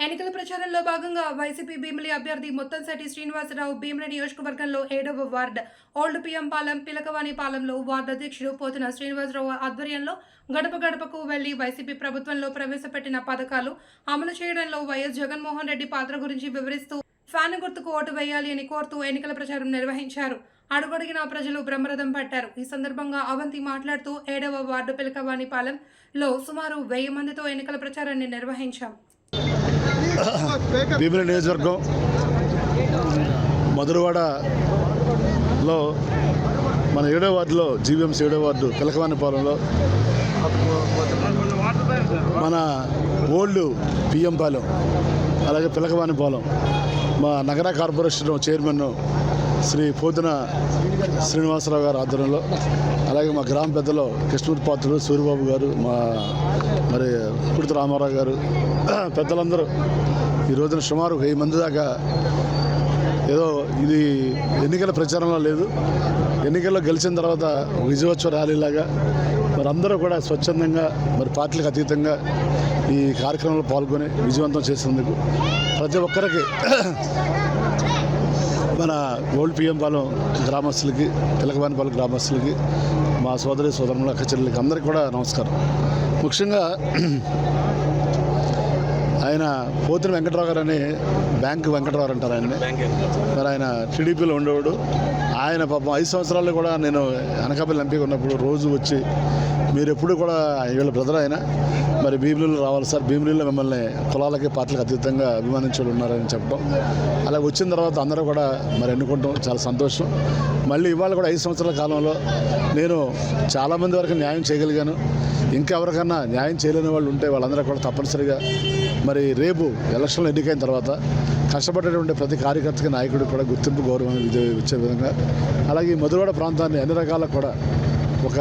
ఎన్నికల ప్రచారంలో భాగంగా వైసీపీ భీమిలి అభ్యర్థి ముత్తంశెట్టి శ్రీనివాసరావు భీమిలి నియోజకవర్గంలో ఏడవ ward old PM Palem Pilakavani పాలెంలో ward అధ్యక్షుడు పోతున శ్రీనివాసరావు ఆధ్వర్యంలో గడప గడపకు వెళ్ళి వైసీపీ ప్రభుత్వంలో ప్రవేశపెట్టిన పథకాలు అమలు చేయడంలో వైఎస్ జగన్మోహన్ రెడ్డి పాత్ర గురించి వివరిస్తూ ఫ్యాన్ గుర్తుకు ఓటు వేయాలి అని కోరుతూ ఎన్నికల ప్రచారం నిర్వహించారు. అడుగడిగిన ప్రజలు బ్రహ్మరథం పట్టారు. ఈ సందర్భంగా అవంతి మాట్లాడుతూ ఏడవ వార్డు పిలకవాణిపాలెంలో సుమారు వెయ్యి మందితో ఎన్నికల ప్రచారాన్ని నిర్వహించాం. భీమిలి నియోజకవర్గం మధురవాడలో మన ఏడో వార్డులో జీవీఎంసీ ఏడో వార్డు పిలకవానిపాలెంలో మన ఓల్డ్ పిఎం పాలెం అలాగే పిలకవాణిపాలెం మా నగర కార్పొరేషన్ చైర్మన్ శ్రీ పోతున శ్రీనివాసరావు గారి ఆధ్వర్యంలో అలాగే మా గ్రామ పెద్దలు కృష్ణూరు పాత్రుడు సూర్యబాబు గారు మా మరి కుడిత రామారావు గారు పెద్దలందరూ ఈ రోజున సుమారు వెయ్యి మంది దాకా ఏదో ఇది ఎన్నికల ప్రచారంలో లేదు. ఎన్నికల్లో గెలిచిన తర్వాత విజయోత్సవ ర్యాలీలాగా మరి అందరూ కూడా స్వచ్ఛందంగా మరి పార్టీలకు అతీతంగా ఈ కార్యక్రమంలో పాల్గొని విజయవంతం చేసినందుకు ప్రతి ఒక్కరికి మన ఓల్డ్ పిఎం పాలెం గ్రామస్తులకి తిలకవానిపాలెం గ్రామస్తులకి మా సోదరి సోదరుల అక్క చెల్లెలకి అందరికీ కూడా నమస్కారం. ముఖ్యంగా ఆయన పోతున్న వెంకటరావు గారు అని బ్యాంక్ వెంకటరావు అంటారు ఆయన్ని. మరి ఆయన టీడీపీలో ఉండేవాడు. ఆయన పాపం ఐదు సంవత్సరాలు కూడా నేను అనకాపల్లి ఎంపీగా ఉన్నప్పుడు రోజు వచ్చి మీరు ఎప్పుడు కూడా వీళ్ళ బ్రదర్ ఆయన. మరి భీమిలీలో రావాలి సార్. భీమిలీలో మిమ్మల్ని కులాలకి పార్టీలకు అతీతంగా అభిమానించే వాళ్ళు ఉన్నారని చెప్పడం. అలా వచ్చిన తర్వాత అందరూ కూడా మరి ఎన్నుకుంటాం చాలా సంతోషం. మళ్ళీ ఇవాళ కూడా ఐదు సంవత్సరాల కాలంలో నేను చాలామంది వరకు న్యాయం చేయగలిగాను. ఇంకా ఎవరికన్నా న్యాయం చేయలేని వాళ్ళు ఉంటే వాళ్ళందరూ కూడా తప్పనిసరిగా మరి రేపు ఎలక్షన్లు ఎన్నికైన తర్వాత కష్టపడేటువంటి ప్రతి కార్యకర్తకి నాయకుడికి కూడా గుర్తింపు గౌరవం ఇచ్చే విధంగా. అలాగే ఈ మధురవాడ ప్రాంతాన్ని అన్ని రకాల కూడా ఒక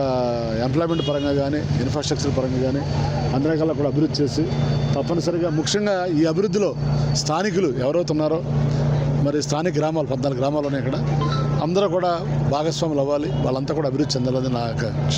ఎంప్లాయ్మెంట్ పరంగా కానీ ఇన్ఫ్రాస్ట్రక్చర్ పరంగా కానీ అన్ని రకాల కూడా అభివృద్ధి చేసి తప్పనిసరిగా ముఖ్యంగా ఈ అభివృద్ధిలో స్థానికులు ఎవరైతే ఉన్నారో మరి స్థానిక గ్రామాలు పద్నాలుగు గ్రామాలు ఉన్నాయి ఇక్కడ. అందరూ కూడా భాగస్వాములు అవ్వాలి. వాళ్ళంతా కూడా అభివృద్ధి చెందాలని నా యొక్క